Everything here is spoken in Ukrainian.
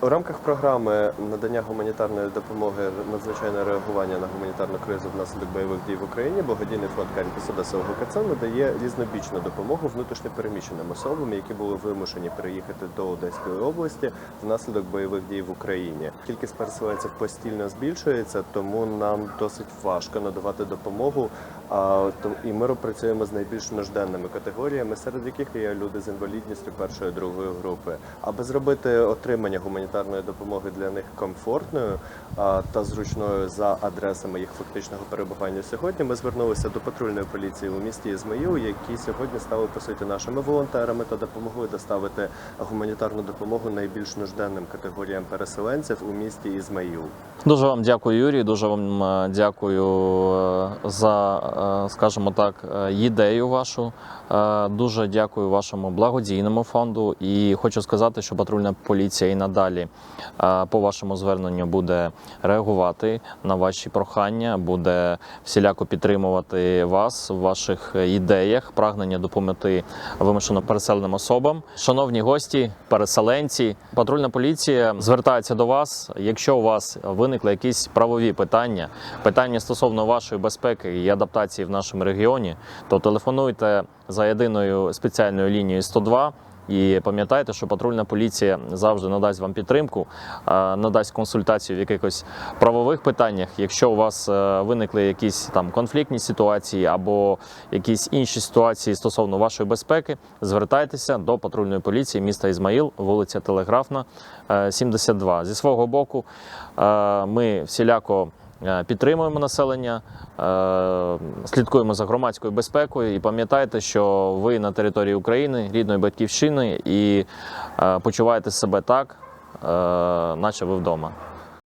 У рамках програми надання гуманітарної допомоги надзвичайне реагування на гуманітарну кризу внаслідок бойових дій в Україні благодійний фонд Карітас Одеса ОГКЦ надає різнобічну допомогу внутрішньо переміщеним особам, які були вимушені переїхати до Одеської області внаслідок бойових дій в Україні. Кількість переселенців постійно збільшується, тому нам досить важко надавати допомогу. То і ми працюємо з найбільш нужденними категоріями, серед яких є люди з інвалідністю першої другої групи. Аби зробити отримання гуманітарної допомоги для них комфортною та зручною за адресами їх фактичного перебування сьогодні, ми звернулися до патрульної поліції у місті Ізмаїл, які сьогодні стали по суті нашими волонтерами та допомогли доставити гуманітарну допомогу найбільш нужденним категоріям переселенців у місті Ізмаїл. Дуже вам дякую, Юрій. Дуже вам е, дякую е, за, скажімо так, е, ідею вашу. Е, Дуже дякую вашому благодійному фонду. І хочу сказати, що патрульна поліція і надалі е, по вашому зверненню буде реагувати на ваші прохання, буде всіляко підтримувати вас в ваших ідеях, прагнення допомогти вимушено переселеним особам. Шановні гості, переселенці, патрульна поліція звертається до вас. Якщо у вас виникли якісь правові питання, питання стосовно вашої безпеки і адаптації в нашому регіоні, то телефонуйте за єдиною спеціальною лінією 102. І пам'ятайте, що патрульна поліція завжди надасть вам підтримку, е, надасть консультацію в якихось правових питаннях. Якщо у вас е, виникли якісь там конфліктні ситуації або якісь інші ситуації стосовно вашої безпеки, звертайтеся до патрульної поліції міста Ізмаїл, вулиця Телеграфна, е, 72. Зі свого боку, е, ми всіляко. Е, Підтримуємо населення, е, слідкуємо за громадською безпекою і пам'ятайте, що ви на території України, рідної батьківщини, і е, почуваєте себе так, наче ви вдома.